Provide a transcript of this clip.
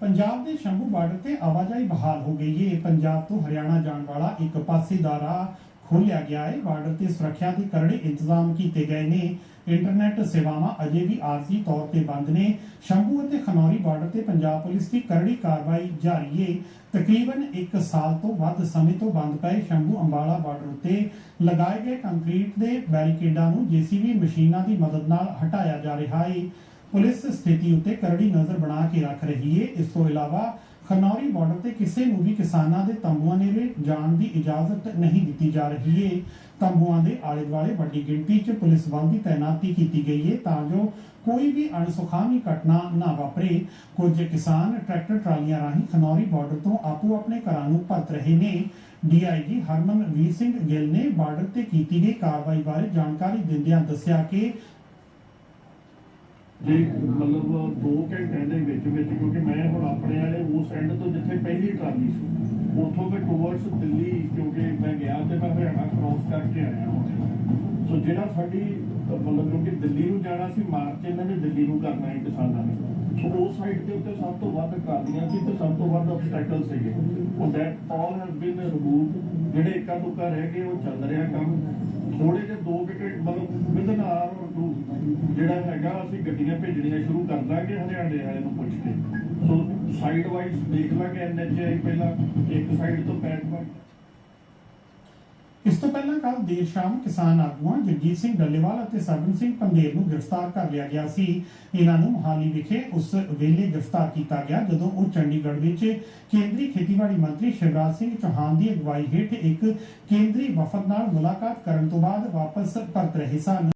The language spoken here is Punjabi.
ਪੰਜਾਬ ਦੇ ਸ਼ੰਭੂ ਬਾਰਡਰ ਤੇ ਆਵਾਜਾਈ ਬਹਾਲ ਹੋ ਗਈ ਹੈ। ਪੰਜਾਬ ਤੋਂ ਹਰਿਆਣਾ ਜਾਣ ਵਾਲਾ ਇੱਕ ਪਾਸੇ ਦਾ ਰਾਹ ਖੋਲ੍ਹਿਆ ਗਿਆ ਹੈ। ਬਾਰਡਰ ਤੇ ਸੁਰੱਖਿਆ ਦੇ ਕਰੜੇ ਇੰਤਜ਼ਾਮ ਕੀਤੇ ਗਏ ਨੇ। ਇੰਟਰਨੈਟ ਸੇਵਾਵਾਂ ਅਜੇ ਵੀ ਆਰਜ਼ੀ ਤੌਰ ਤੇ ਬੰਦ ਨੇ। ਸ਼ੰਭੂ ਅਤੇ ਖਨੌਰੀ ਬਾਰਡਰ ਤੇ ਪੰਜਾਬ ਪੁਲਿਸ ਦੀ ਕਰੜੀ ਕਾਰਵਾਈ ਜਾਰੀ ਹੈ। ਤਕਰੀਬਨ 1 ਸਾਲ ਤੋਂ ਵੱਧ ਸਮੇਂ ਤੋਂ ਬੰਦ ਪਏ ਸ਼ੰਭੂ ਅੰਬਾਲਾ ਬਾਰਡਰ ਉਤੇ ਲਗਾਏ ਗਏ ਕੰਕਰੀਟ ਦੇ ਬੈਰੀਕੇਡਾਂ ਨੂੰ ਜੀਸੀਬੀ ਮਸ਼ੀਨਾਂ ਦੀ ਮਦਦ ਨਾਲ ਹਟਾਇਆ ਜਾ ਰਿਹਾ ਹੈ। ਪੁਲਿਸ ਸਥਿਤੀ ਉੱਤੇ ਕਰੜੀ ਨਜ਼ਰ ਬਣਾ ਕੇ ਰੱਖ ਰਹੀ ਹੈ ਇਸ ਤੋਂ ਇਲਾਵਾ ਖਨੌਰੀ ਬਾਰਡਰ ਤੇ ਕਿਸੇ ਨੂੰ ਵੀ ਕਿਸਾਨਾਂ ਦੇ ਤੰਬੂਆਂ ਨੇੜੇ ਜਾਣ ਦੀ ਇਜਾਜ਼ਤ ਨਹੀਂ ਦਿੱਤੀ ਜਾ ਰਹੀ ਹੈ ਤੰਬੂਆਂ ਦੇ ਆਲੇ ਦੁਆਲੇ ਵੱਡੀ ਗਿਣਤੀ 'ਚ ਪੁਲਿਸ ਬਲ ਦੀ ਤਾਇਨਾਤੀ ਕੀਤੀ ਗਈ ਹੈ ਤਾਂ ਜੋ ਕੋਈ ਵੀ ਅਣਸੁਖਾਵੀ ਘਟਨਾ ਨਾ ਵਾਪਰੇ। ਕੁਝ ਕਿਸਾਨ ਟਰੈਕਟਰ ਟਰਾਲੀਆਂ ਰਾਹੀਂ ਖਨੌਰੀ ਬਾਰਡਰ ਤੋਂ ਆਪੋ ਆਪਣੇ ਘਰਾਂ ਨੂੰ ਪਰਤ ਰਹੇ ਨੇ। ਡੀਆਈਜੀ ਹਰਮਨ ਵੀਰ ਸਿੰਘ ਗਿੱਲ ਨੇ ਬਾਰਡਰ ਤੇ ਕੀਤੀ ਗਈ ਕਾਰਵਾਈ ਬਾਰੇ ਜਾਣਕਾਰੀ ਦਿੰਦਿਆਂ ਦੱਸਿਆ ਕਿ ਜੇ, ਮਤਲਬ 2 ਘੰਟਿਆਂ ਦੇ ਵਿੱਚ ਵਿੱਚ, ਕਿਉਂਕਿ ਮੈਂ ਹੁਣ ਆਪਣੇ ਵਾਲੇ ਉਸ ਐਂਡ ਤੋਂ ਜਿੱਥੇ ਪਹਿਲੀ ਟਰਾਲੀ ਸੀ, ਉੱਥੋਂ ਮੈਂ ਟੂਵਰਡਸ ਦਿੱਲੀ, ਕਿਉਂਕਿ ਮੈਂ ਗਿਆ ਤੇ ਮੈਂ ਹਰਿਆਣਾ ਕ੍ਰੋਸ ਕਰਕੇ ਆਇਆ ਸੋ ਜਿਹੜਾ ਸਾਡੀ, ਮਤਲਬ ਕਿਉਂਕਿ ਦਿੱਲੀ ਨੂੰ ਜਾਣਾ ਸੀ, ਮਾਰਚ ਇਹਨਾਂ ਨੇ ਦਿੱਲੀ ਨੂੰ ਕਰਨਾ ਹੈ ਕਿਸਾਨਾਂ ਨੇ ਸੋ ਉਸ ਸਾਈਡ ਦੇ ਉੱਤੇ ਸਭ ਤੋਂ ਵੱਧ ਟਰਾਲੀਆਂ ਸੀ ਤੇ ਸਭ ਤੋਂ ਵੱਧ ਆਬਸਟੈਕਲ ਸੀਗੇ। ਉਹ that all have been removed ਜਿਹੜੇ ਇੱਕਾ ਦੁੱਕਾ ਰਹਿ ਗਏ, ਉਹ ਚੱਲ ਰਿਹਾ ਕੰਮ। ਥੋੜੇ ਜਿਹੇ ਦੋ ਵਿਕਟ, ਮਤਲਬ ਵਿਦਨ ਆਰ ਜਿਹੜਾ ਹੈਗਾ, ਅਸੀਂ ਗੱਡੀਆਂ ਭੇਜਣੀਆਂ ਸ਼ੁਰੂ ਕਰ ਦਾਂਗੇ ਹਰਿਆਣੇ ਵਾਲੇ ਨੂੰ ਪੁੱਛ ਕੇ। ਸੋ ਸਾਈਡ ਵਾਈਜ਼ ਦੇਖ ਲਾਂਗੇ ਐਨਐਚਆਈ ਪਹਿਲਾਂ ਇੱਕ ਸਾਈਡ ਤੋਂ ਇਸ ਤੋਂ ਪਹਿਲਾਂ ਕੱਲ ਦੇਰ ਸ਼ਾਮ ਕਿਸਾਨ ਆਗੂਆਂ ਜਗਜੀਤ ਸਿੰਘ ਡੱਲੇਵਾਲ ਅਤੇ ਸਰਵਨ ਸਿੰਘ ਪੰਦੇਰ ਨੂੰ ਗ੍ਰਿਫਤਾਰ ਕਰ ਲਿਆ ਗਿਆ ਸੀ। ਇਹਨਾਂ ਨੂੰ ਮੋਹਾਲੀ ਵਿਖੇ ਉਸ ਵੇਲੇ ਗ੍ਰਿਫਤਾਰ ਕੀਤਾ ਗਿਆ, ਜਦੋਂ ਉਹ ਚੰਡੀਗੜ੍ਹ ਵਿੱਚ ਕੇਂਦਰੀ ਖੇਤੀਬਾੜੀ ਮੰਤਰੀ ਸ਼ਿਵਰਾਜ ਸਿੰਘ ਚੌਹਾਨ ਦੀ ਅਗਵਾਈ ਹੇਠ ਇੱਕ ਕੇਂਦਰੀ ਵਫਦ ਨਾਲ ਮੁਲਾਕਾਤ ਕਰਨ ਤੋਂ ਬਾਅਦ ਵਾਪਸ ਪਰਤ ਰਹੇ ਸਨ।